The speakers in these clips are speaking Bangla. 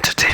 entity.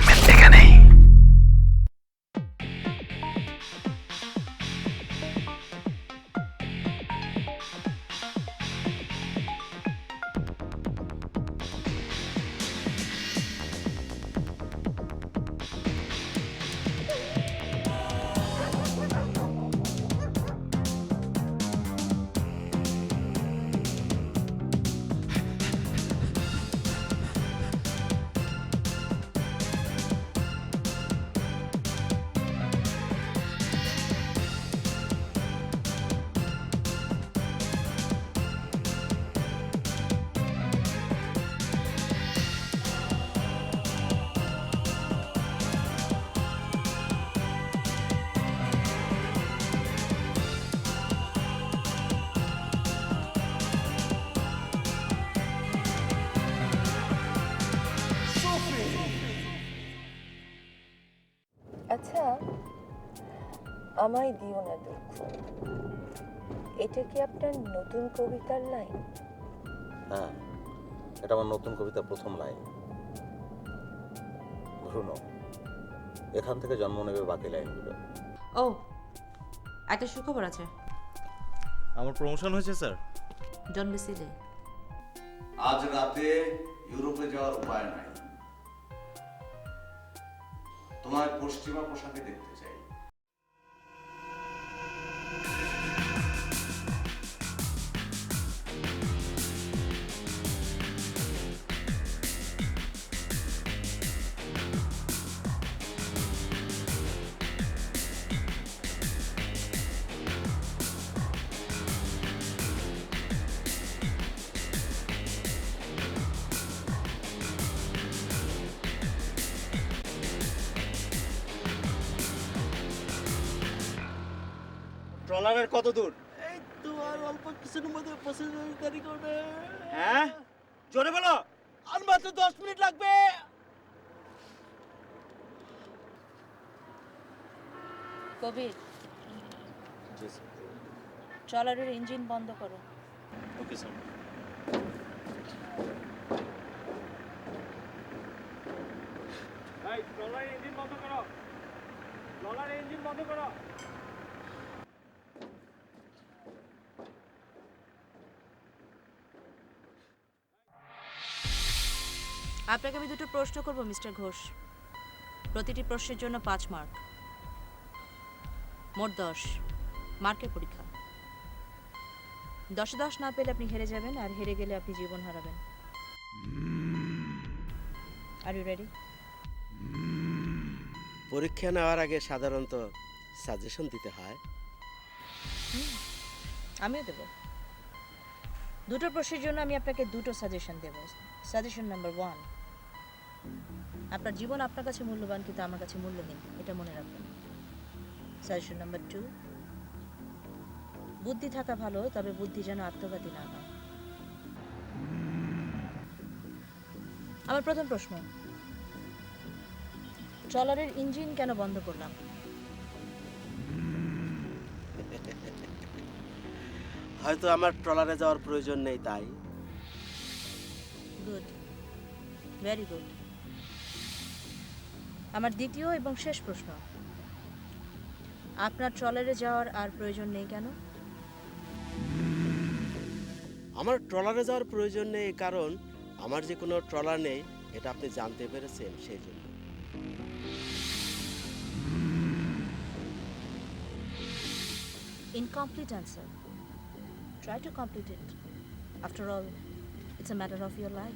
আচ্ছা আমায় দিও না দুঃখ। এটা কি আপনার নতুন কবিতার লাইন? হ্যাঁ এটা আমার নতুন কবিতার প্রথম লাইন। ভ্রূণ এখান থেকে জন্ম নেবে বাকি লাইনগুলো। ও একটা সুখবর আছে। আমার প্রমোশন হয়েছে স্যার বি আজ রাতে ইউরোপে যাওয়ার উপায় নাই। তোমায় পশ্চিমা পোশাকে দেখতে। ট্রলারের কত দূর? এই তো আর অল্প কিছুর মধ্যে পৌঁছে যাবে দেরি করবে। হ্যাঁ? জোরে বলো। আর মাত্র দশ মিনিট লাগবে। কবির ট্রলারের ইঞ্জিন বন্ধ করো। ওকে স্যার আপনাকে আমি দুটো প্রশ্ন করব মিস্টার ঘোষ। প্রতিটি প্রশ্নের জন্য পাঁচ মার্ক। মোট দশ। মার্কের পরীক্ষা। দশে দশ না পেলে আপনি হেরে যাবেন আর হেরে গেলে আপনি জীবন হারাবেন। আর ইউ রেডি পরীক্ষা নেওয়ার আগে সাধারণত সাজেশন দিতে হয়। আমিও দেব। দুটো প্রশ্নের জন্য আমি আপনাকে দুটো সাজেশন দেব। সাজেশন নাম্বার ওয়ান আপনার জীবন আপনার কাছে মূল্যবান কিন্তু আমার কাছে মূল্যহীন এটা মনে রাখবেন। সাজেশন নাম্বার টু বুদ্ধি থাকা ভালো, তবে বুদ্ধি যেন আত্মঘাতী না হয়। আমার প্রথম প্রশ্ন, ট্রলারের ইঞ্জিন কেন বন্ধ করলাম? হয়তো আমার ট্রলারে যাওয়ার প্রয়োজন নেই তাই। গুড ভেরি গুড আমার দ্বিতীয় এবং শেষ প্রশ্ন। আপনার ট্রলারে যাওয়ার আর প্রয়োজন নেই কেন? আমার ট্রলারে যাওয়ার প্রয়োজন নেই কারণ আমার যে কোনো ট্রলার নেই এটা আপনি জানতে পেরেছেন সেই জন্য। Incomplete answer. Try to complete it. After all, it's a matter of your life.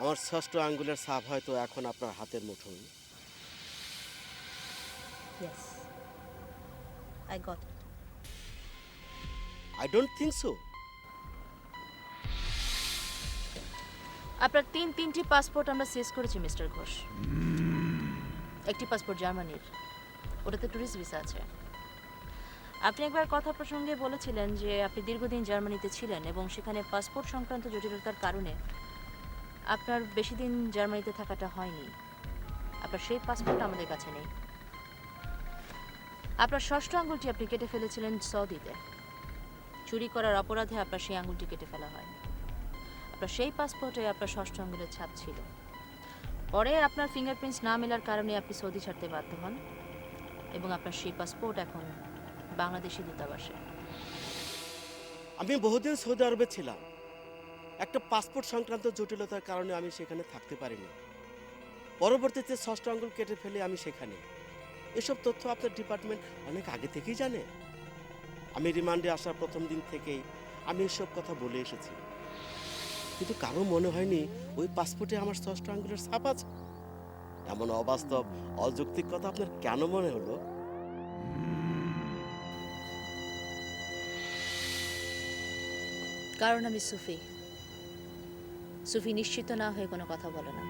আমার ষষ্ঠ আঙ্গুলের ছাপ হয়তো এখন আপনার হাতের মুঠোয় Yes. I got it. I don't think so আপনার তিন তিনটি পাসপোর্ট আমরা সিজ করেছি, মিস্টার ঘোষ। একটি পাসপোর্ট জার্মানির। ওটাতে ট্যুরিস্ট ভিসা আছে। আপনি একবার কথা প্রসঙ্গে বলেছিলেন যে আপনি দীর্ঘদিন জার্মানিতে ছিলেন এবং সেখানে পাসপোর্ট সংক্রান্ত জটিলতার কারণে আপনার বেশি দিন জার্মানিতে থাকাটা হয়নি। আপনার সেই পাসপোর্ট আমাদের কাছে নেই। আপনার ষষ্ঠ আঙ্গুলটি আপনি কেটে ফেলেছিলেন সৌদিতে। চুরি করার অপরাধে আপনার সেই আঙ্গুলটি কেটে ফেলা হয়। আপনার সেই পাসপোর্টে আপনার ষষ্ঠ আঙ্গুলের ছাপ ছিল। পরে আপনার ফিঙ্গারপ্রিন্টস না মেলার কারণে আপনি সৌদি ছাড়তে বাধ্য হন এবং আপনার সেই পাসপোর্ট এখন বাংলাদেশি দূতাবাসে। আমি বহুদিন সৌদি আরবে ছিলাম। একটা পাসপোর্ট সংক্রান্ত জটিলতার কারণে আমি সেখানে থাকতে পারিনি। পরবর্তীতে ষষ্ঠ আঙ্গুল কেটে ফেলে আমি সেখানে। এসব তথ্য আপনার ডিপার্টমেন্ট অনেক আগে থেকেই জানে। আমি রিমান্ডে আসার প্রথম দিন থেকেই আমি এসব কথা বলে এসেছি। কিন্তু কারও মনে হয়নি ওই পাসপোর্টে আমার ষষ্ঠ আঙ্গুলের ছাপ আছে? এমন অবাস্তব অযৌক্তিক কথা আপনার কেন মনে হলো? কারণ আমি সুফি। সুফি নিশ্চিত না হয়ে কোনো কথা বলে না।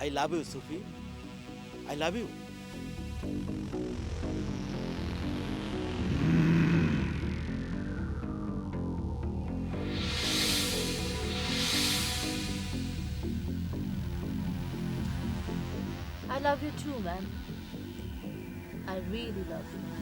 I love you Sufi. I love you. I love you too, man. I really love you.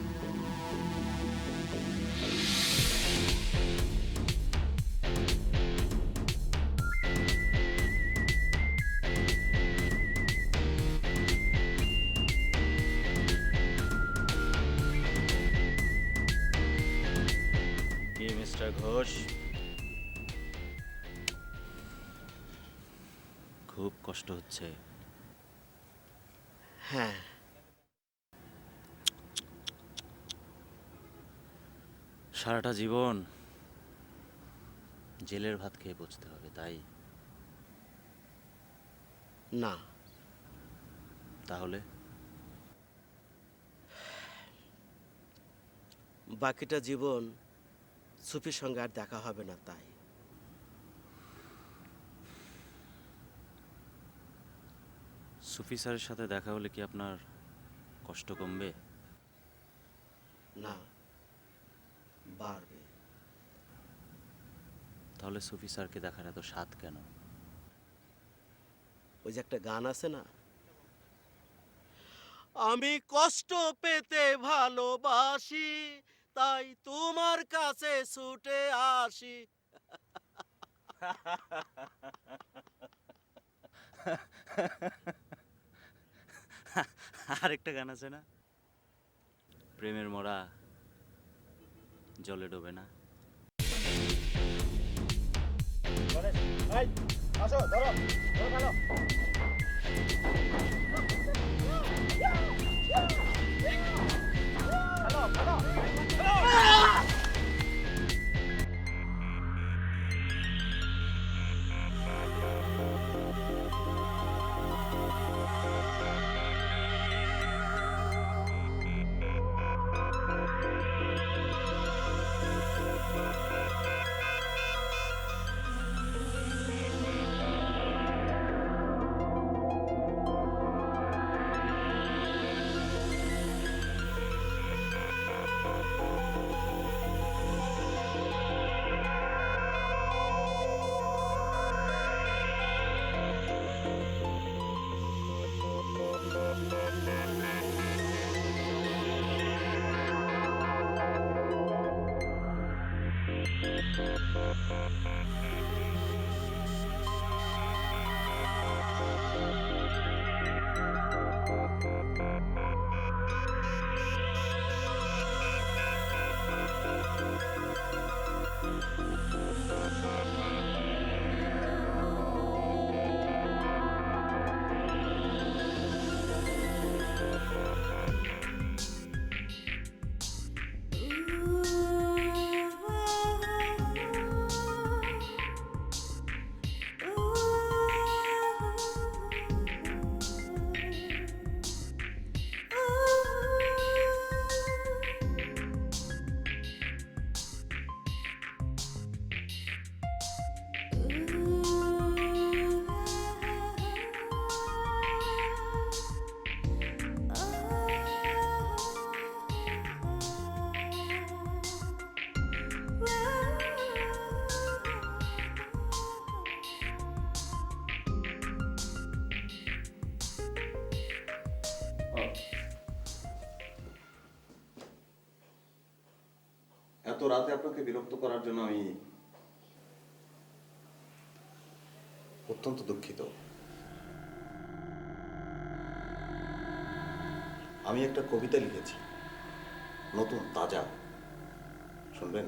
হচ্ছে। হ্যাঁ। সারাটা জীবন জেলের ভাত খেয়ে বুঝতে হবে তাই? না। তাহলে? বাকিটা জীবন সুফির সঙ্গে আর দেখা হবে না তাই? সুফি স্যারের সাথে দেখা হলে কি আপনার কষ্ট কমবে? না বাড়বে। তাহলে সুফি স্যারকে দেখার এত স্বাদ কেন? ওই যে একটা গান আছে না? আমি কষ্ট পেতে ভালোবাসি তাই তোমার কাছে ছুটে আসি। আরেকটা গান আছে না? প্রেমের মরা জলে ডোবে না। আসো ধরো ধরো হ্যালো হ্যালো রাতে আপনাকে বিরক্ত করার জন্য আমি অত্যন্ত দুঃখিত। আমি একটা কবিতা লিখেছি, নতুন, তাজা। শুনবেন?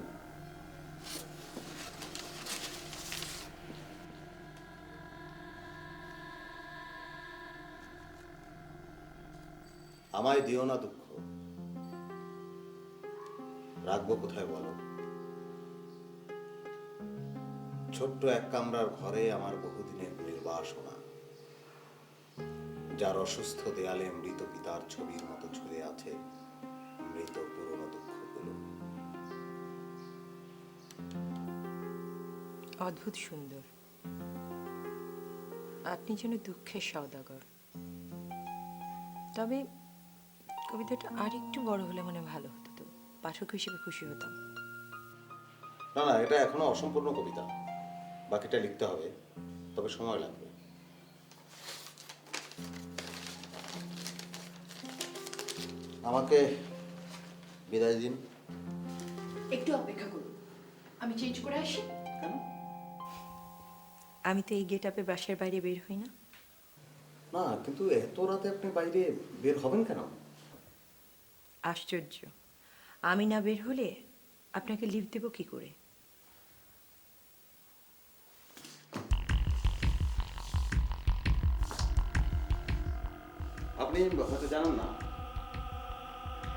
আমায় দিও না দুঃখ। রাখব কোথায় বলো? ছোট্ট এক কামরার ঘরে আমার বহুদিনের নির্বাসনা, যার অসুস্থ দেয়ালে মৃত পিতার ছবির মতো ঝুলে আছে মৃত পুরনো দুঃখগুলো। অদ্ভুত সুন্দর। আপনি যেন দুঃখের সওদাগর। তবে কবিতাটা আরেকটু বড় হলে মনে ভালো হতো। পাঠক হিসেবে খুশি হতাম। না না এটা এখনও অসম্পূর্ণ কবিতা। বাকিটা লিখতে হবে তবে সময় লাগবে। আমাকে বিদায় দিন। একটু অপেক্ষা করুন। আমি চেঞ্জ করে আসি আমি তো এই গেট আপে বাসার বাইরে বের হই না। না কিন্তু এত রাতে আপনি বাইরে বের হবেন কেন? আশ্চর্য। আমি না বের হলে আপনাকে লিভ দেব কি করে? আপনি হয়তো জানেন না।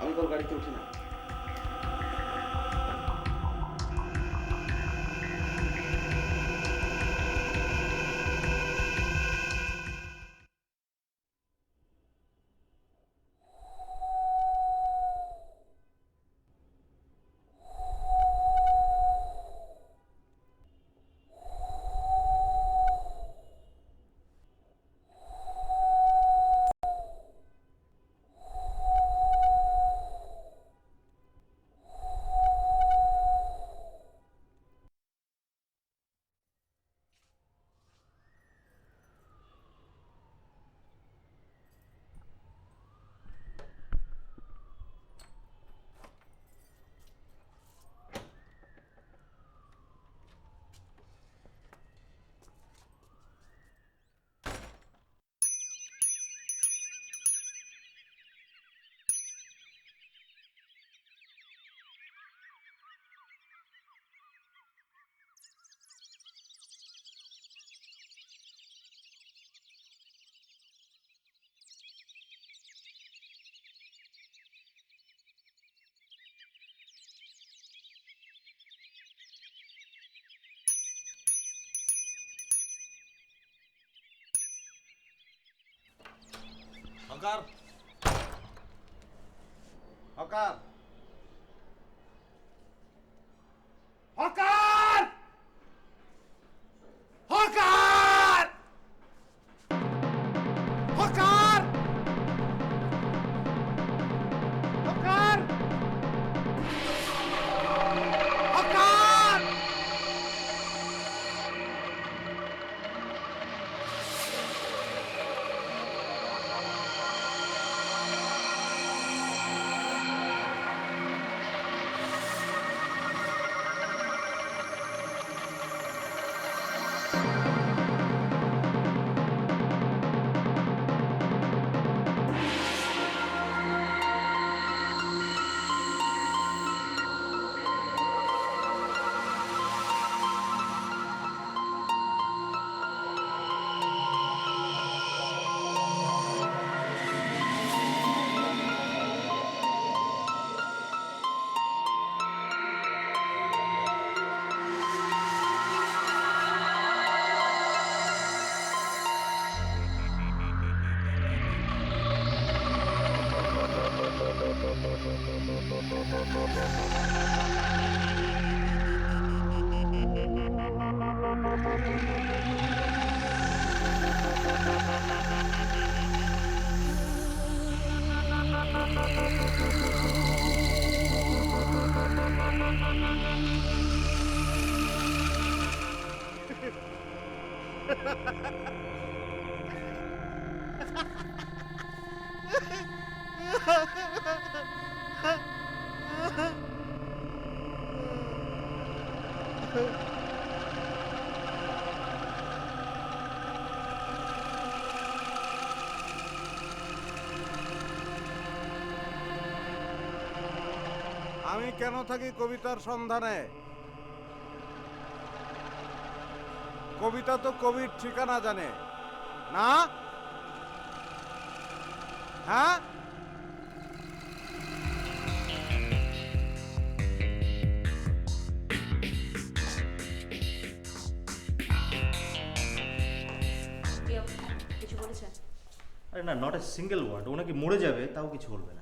আমি কোন গাড়িতে উঠি না। Akar. Akar. আমি কেন থাকি কবিতার সন্ধানে? কবিতা তো কবির ঠিকানা জানে। না? হ্যাঁ? কিছু আরে না নট এ সিঙ্গেল ওয়ার্ড ও নাকি মরে যাবে তাও কিছু বলবে না।